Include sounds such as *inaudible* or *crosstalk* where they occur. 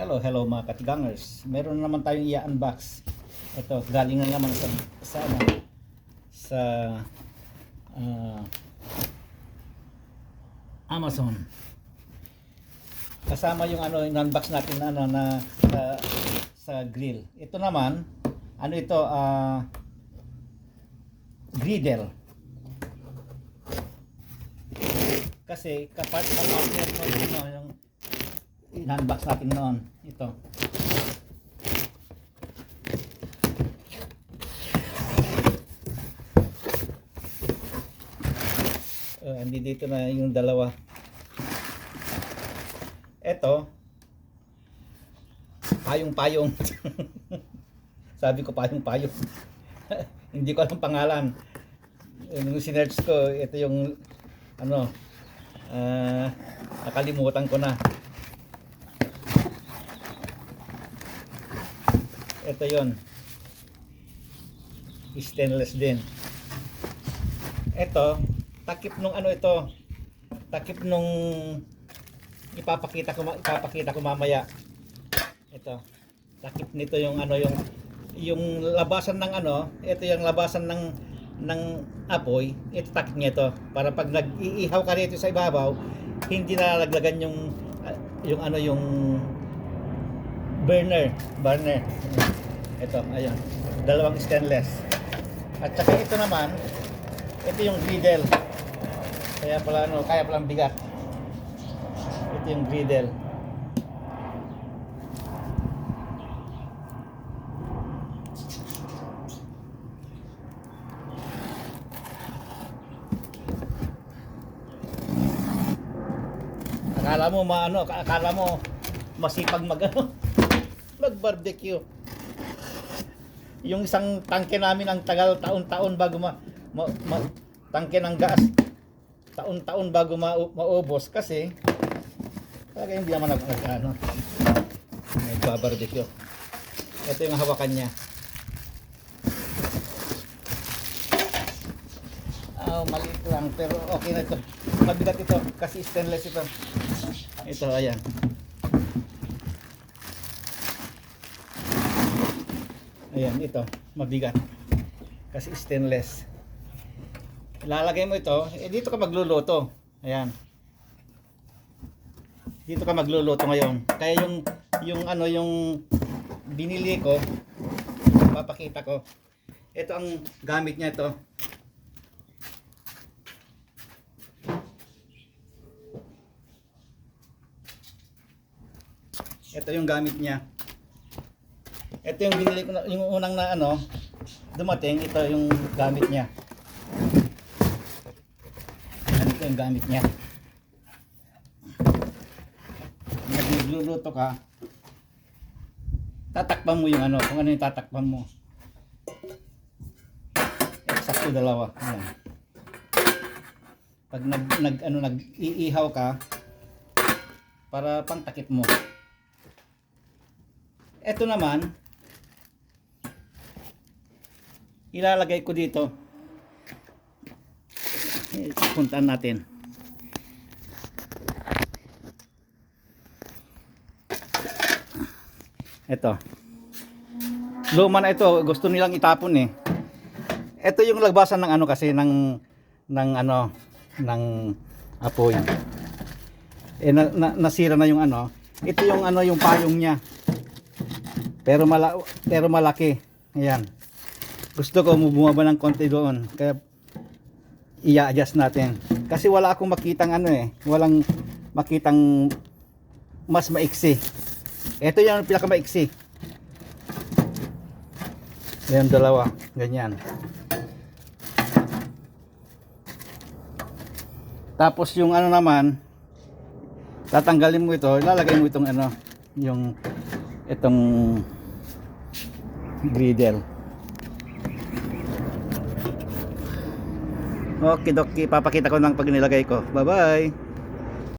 Hello, hello mga katigangers. Meron na naman tayong i-unbox. Ito, galing na naman sa sa ano, sa ah, Amazon. Kasama yung ano, in-unbox natin na ano na sa, sa grill. Ito naman, ano ito, ah griddle. Kasi kapag kapatid mo ano, yung in-unbox natin noon. Ito. Uh, andi dito na yung dalawa. Ito. Payong-payong. *laughs* Sabi ko payong-payong. *laughs* Hindi ko alam pangalan. Eh, Nung sinerch ko, ito yung ano, ah, nakalimutan ko na. Ito yon Stainless din. Ito, takip nung ano ito. Takip nung ipapakita ko ipapakita ko mamaya. Ito. Takip nito yung ano yung yung labasan ng ano, ito yung labasan ng ng apoy, ito takip niya ito para pag nag-iihaw ka rito sa ibabaw, hindi nalalaglagan yung ah, yung ano yung burner, burner. Ito, ayun. Dalawang stainless. At saka ito naman, ito yung griddle. Kaya pala ano, kaya pala bigat. Ito yung griddle. Akala mo maano, akala mo masipag mag ano, *laughs* mag barbecue. Yung isang tangke namin ang tagal taon-taon bago ma, ma, ma- tangke ng gas. Taon-taon bago ma, maubos kasi talaga hindi naman nag ano, nagbabarbecue. Ito yung hawakan niya. Ah, maliit lang pero okay na ito. Mabigat ito kasi stainless ito. Ito ayan. Ayan, ito, mabigat. Kasi stainless. Ilalagay mo ito, eh dito ka magluluto. Ayan. Dito ka magluluto ngayon. Kaya yung yung ano yung binili ko, papakita ko. Ito ang gamit niya ito. Ito yung gamit niya. Ito yung binili ko na, yung unang na ano, dumating, ito yung gamit niya. Ito yung gamit niya. Nagluluto ka, tatakpan mo yung ano, kung ano yung tatakpan mo. Eksakto dalawa. Yan. Pag nag, nag ano nag iihaw ka para pang takip mo. Ito naman, ilalagay ko dito. Puntaan natin. Ito. Luma na ito, gusto nilang itapon eh. Ito yung lagbasan ng ano kasi ng ng ano ng apoy. Eh na, na- nasira na yung ano. Ito yung ano yung payong niya. Pero mala pero malaki. Ayan. Gusto ko bumaba ng konti doon. Kaya i-adjust natin. Kasi wala akong makitang ano eh. Walang makitang mas maiksi. Ito yung pinaka maiksi. Yan dalawa. Ganyan. Tapos yung ano naman, tatanggalin mo ito, lalagay mo itong ano, yung itong griddle. Okay, doki, papakita ko ng pag nilagay ko. Bye-bye.